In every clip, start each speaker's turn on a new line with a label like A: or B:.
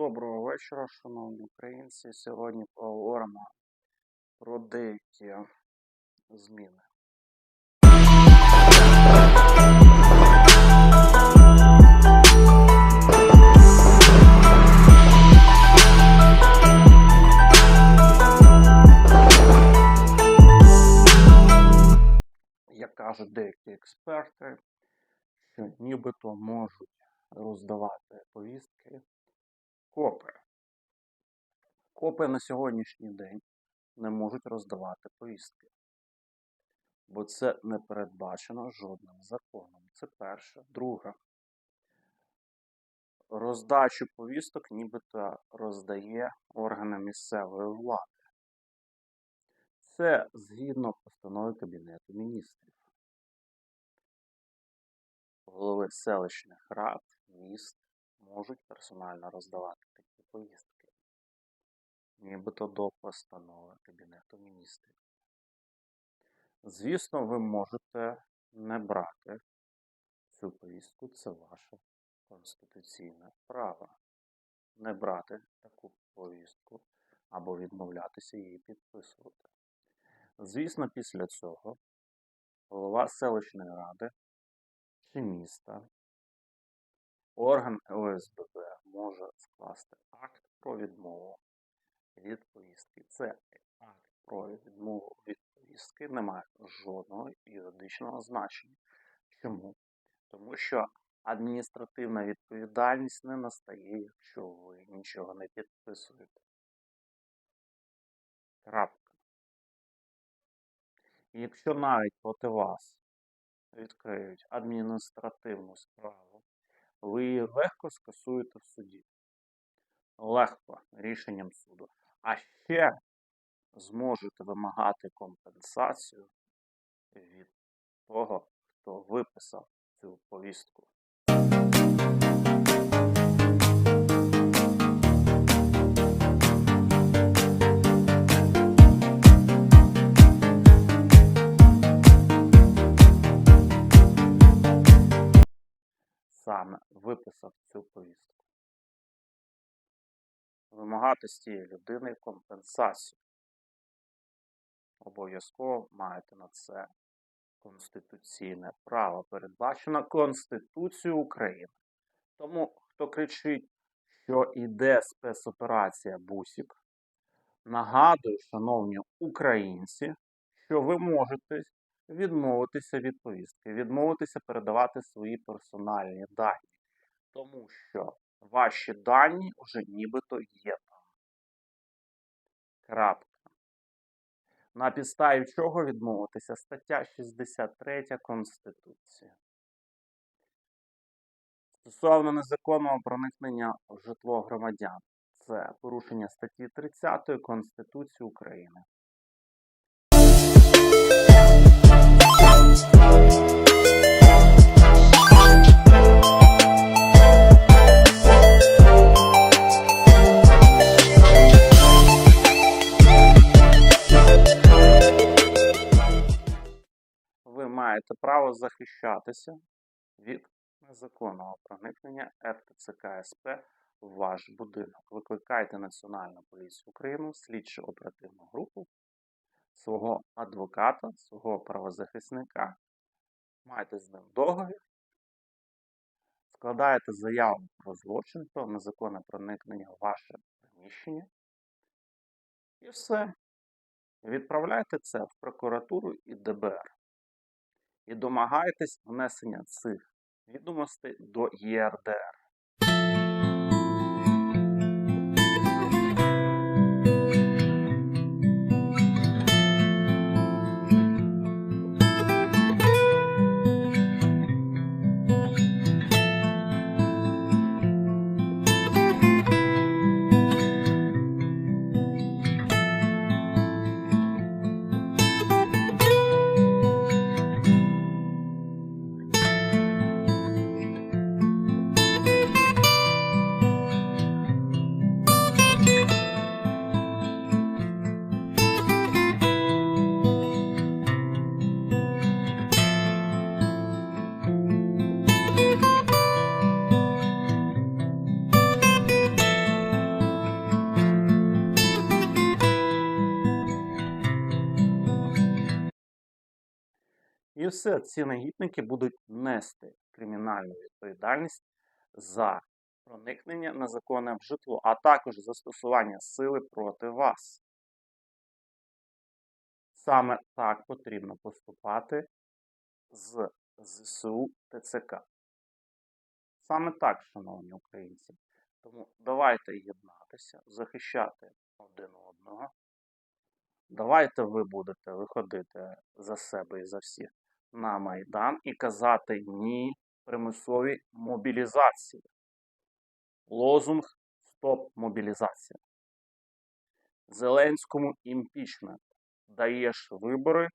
A: Доброго вечора, шановні українці. Сьогодні поговоримо про деякі зміни. Як кажуть деякі експерти, що нібито можуть роздавати повістки копи. Копи на сьогоднішній день не можуть роздавати повістки, бо це не передбачено жодним законом. Це перше. Друге. Роздачу повісток нібито роздає органи місцевої влади. Це згідно постанови Кабінету міністрів. Голови селищних рад, міст можуть персонально роздавати такі повістки, нібито до постанови Кабінету міністрів. Звісно, ви можете не брати цю повістку, це ваше конституційне право. Не брати таку повістку або відмовлятися її підписувати. Звісно, після цього голова селищної ради чи міста, орган ОСББ може скласти акт про відмову від повістки. Це акт про відмову від повістки не має жодного юридичного значення. Чому? Тому що адміністративна відповідальність не настає, якщо ви нічого не підписуєте. Крапка. Якщо навіть проти вас відкриють адміністративну справу, ви її легко скасуєте в суді. Легко рішенням суду. А ще зможете вимагати компенсацію від того, хто виписав цю повістку. Виписав цю повістку. Вимагати з цієї людини компенсацію. Обов'язково маєте на це конституційне право, передбачено Конституцією України. Тому, хто кричить, що йде спецоперація Бусік, нагадую, шановні українці, що ви можете відмовитися від повістки, відмовитися передавати свої персональні дані, тому що ваші дані вже нібито є там. Крапка. На підставі чого відмовитися? Стаття 63 Конституції. Стосовно незаконного проникнення в житло громадян. Це порушення статті 30 Конституції України. Захищатися від незаконного проникнення РТЦК СП в ваш будинок. Викликайте Національну поліцію України, слідчу оперативну групу, свого адвоката, свого правозахисника, маєте з ним договір, складаєте заяву про злочин, про незаконне проникнення в ваше приміщення. І все. Відправляйте це в прокуратуру і ДБР. І домагайтесь внесення цих відомостей до ЄРДР. І все ці негідники будуть нести кримінальну відповідальність за проникнення незаконне в житло, а також застосування сили проти вас. Саме так потрібно поступати з ЗСУ ТЦК. Саме так, шановні українці. Тому давайте єднатися, захищати один одного. Давайте ви будете виходити за себе і за всіх на Майдан і казати ні примусовій мобілізації. Лозунг Стоп мобілізація. Зеленському імпічмент. Даєш вибори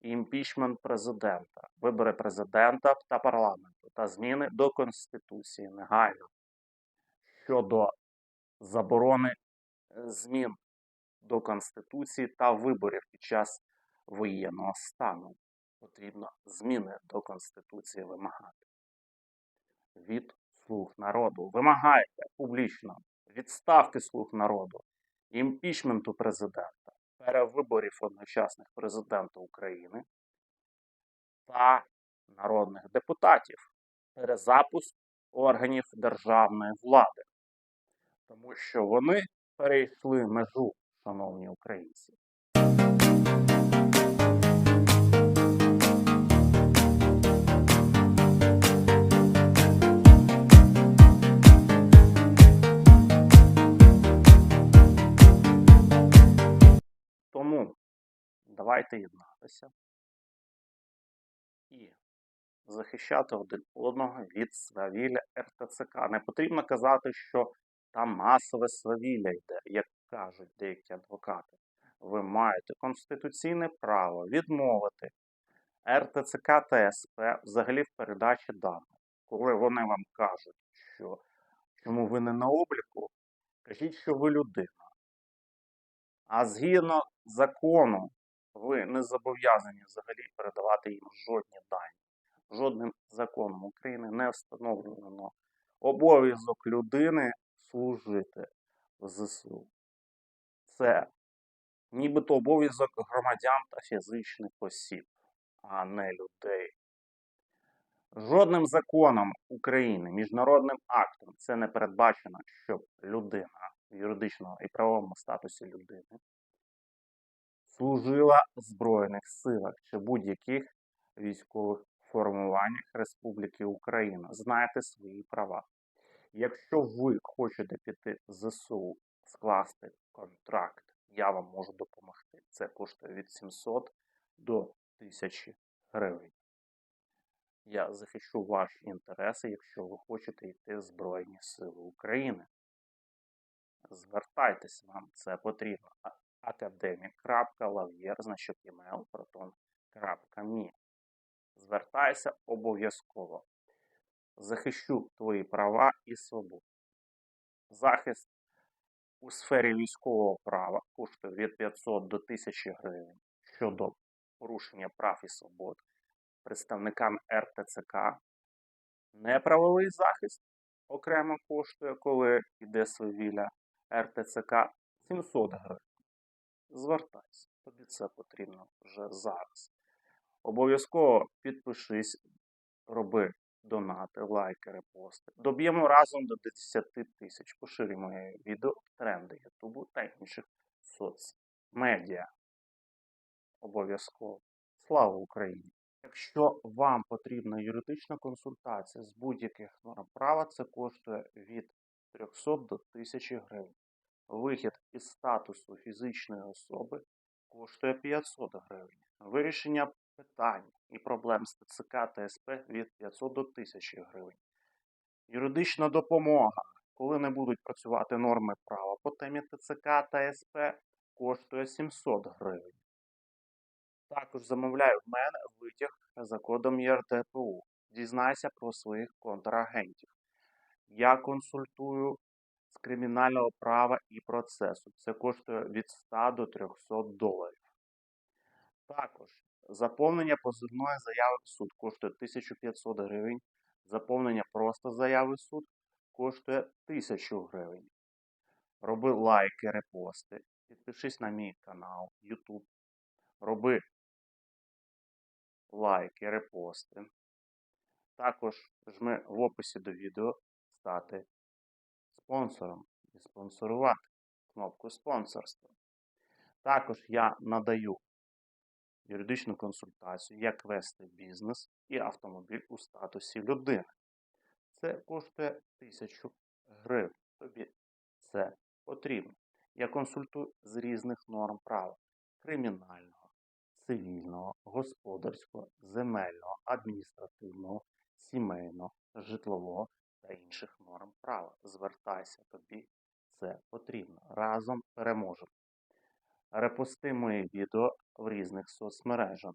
A: і імпічмент президента, вибори президента та парламенту та зміни до Конституції негайно щодо заборони е, змін до Конституції та виборів під час воєнного стану. Потрібно зміни до Конституції вимагати. Від слуг народу. Вимагайте публічно відставки слуг народу, імпічменту президента, перевиборів одночасних президента України та народних депутатів, перезапуск органів державної влади, тому що вони перейшли межу, шановні українці. Давайте єднатися і захищати один одного від свавілля РТЦК. Не потрібно казати, що там масове свавілля йде, як кажуть деякі адвокати. Ви маєте конституційне право відмовити РТЦК та СП взагалі в передачі даних. Коли вони вам кажуть, що чому ви не на обліку, кажіть, що ви людина. А згідно закону, ви не зобов'язані взагалі передавати їм жодні дані. Жодним законом України не встановлено обов'язок людини служити в ЗСУ. Це нібито обов'язок громадян та фізичних осіб, а не людей. Жодним законом України, міжнародним актом це не передбачено, щоб людина в юридичному і правовому статусі людини служила в Збройних силах чи будь-яких військових формуваннях Республіки Україна. Знайте свої права. Якщо ви хочете піти в ЗСУ, скласти контракт, я вам можу допомогти. Це коштує від 700 до 1000 гривень. Я захищу ваші інтереси, якщо ви хочете йти в Збройні Сили України. Звертайтесь вам, це потрібно. Академік.лав'єр, значок email, proton.me. Звертайся обов'язково. Захищу твої права і свободи. Захист у сфері військового права коштує від 500 до 1000 гривень щодо порушення прав і свобод представникам РТЦК. Неправовий захист окремо коштує, коли йде свавілля РТЦК 700 гривень. Звертайся, тобі це потрібно вже зараз. Обов'язково підпишись, роби донати, лайки, репости. Доб'ємо разом до 10 тисяч. Поширюй моє відео тренди Ютубу та інших соцмедіа. Обов'язково. Слава Україні! Якщо вам потрібна юридична консультація з будь-яких норм права, це коштує від 300 до 1000 гривень. Вихід із статусу фізичної особи коштує 500 гривень. Вирішення питань і проблем з ТЦК та СП від 500 до 1000 гривень. Юридична допомога, коли не будуть працювати норми права по темі ТЦК та СП, коштує 700 гривень. Також замовляю в мене витяг за кодом ЄРДПУ. Дізнайся про своїх контрагентів. Я консультую з кримінального права і процесу. Це коштує від 100 до 300 доларів. Також заповнення позивної заяви в суд коштує 1500 гривень. Заповнення просто заяви в суд коштує 1000 гривень. Роби лайки, репости. Підпишись на мій канал YouTube. Роби лайки, репости. Також жми в описі до відео стати спонсором і спонсорувати кнопку спонсорства. Також я надаю юридичну консультацію, як вести бізнес і автомобіль у статусі людини. Це коштує 1000 гривень. Тобі це потрібно. Я консультую з різних норм права: кримінального, цивільного, господарського, земельного, адміністративного, сімейного, житлового та інших норм права. Звертайся, тобі це потрібно. Разом переможемо. Репости мої відео в різних соцмережах.